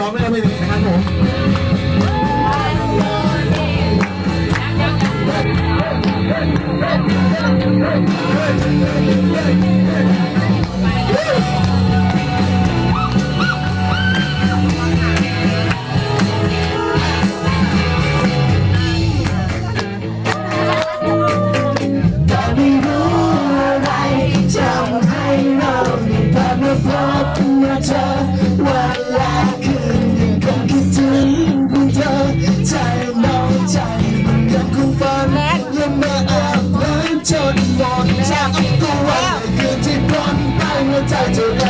ร้อไม่ได้ไม่ดีนะครับผมเฮ้ย ชนวนจากกลัวอยู่ที่ร้อนใต้หัวใจเธอ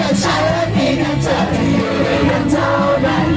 just shout a name and tell you're in town.